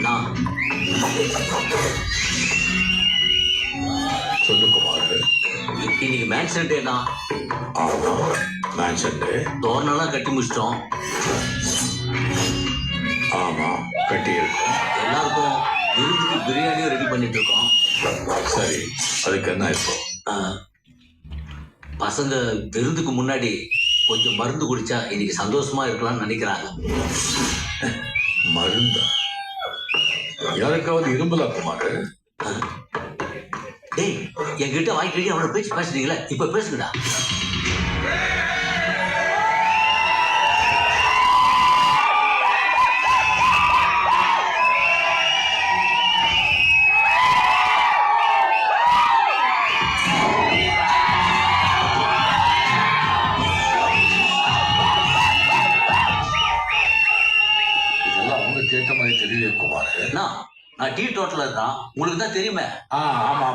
நான் சொல்லு குமார் இ- இன்னைக்கு மேன்சன் டேனா ஆமா மேன்ஷன் தோரணெல்லாம் கட்டி முடிச்சிட்டோம். ஆமா கட்டி இருக்கும் எல்லாருக்கும் விருந்துக்கு பிரியாணியும் ரெடி பண்ணிட்டு இருக்கோம் சரி அதுக்கு என்ன இப்போ? பசங்க விருந்துக்கு முன்னாடி கொஞ்சம் மருந்து குடிச்சா இன்னைக்கு சந்தோஷமா இருக்கலாம்னு நினைக்கிறாங்க. மருந்தா? யாருக்காவது இரும்பலா குமார்? டேய் என்கிட்ட வாங்கிட்டு அவ்வளவு பேச்சு பேசுறீங்களே? இப்ப பேசுங்கடா. கேட்ட மாதிரி தெரியல குமார். நான் நான் டீ டோட்டலர் தான் உங்களுக்கு தான் தெரியுமே. ஆ ஆமா ஆமா.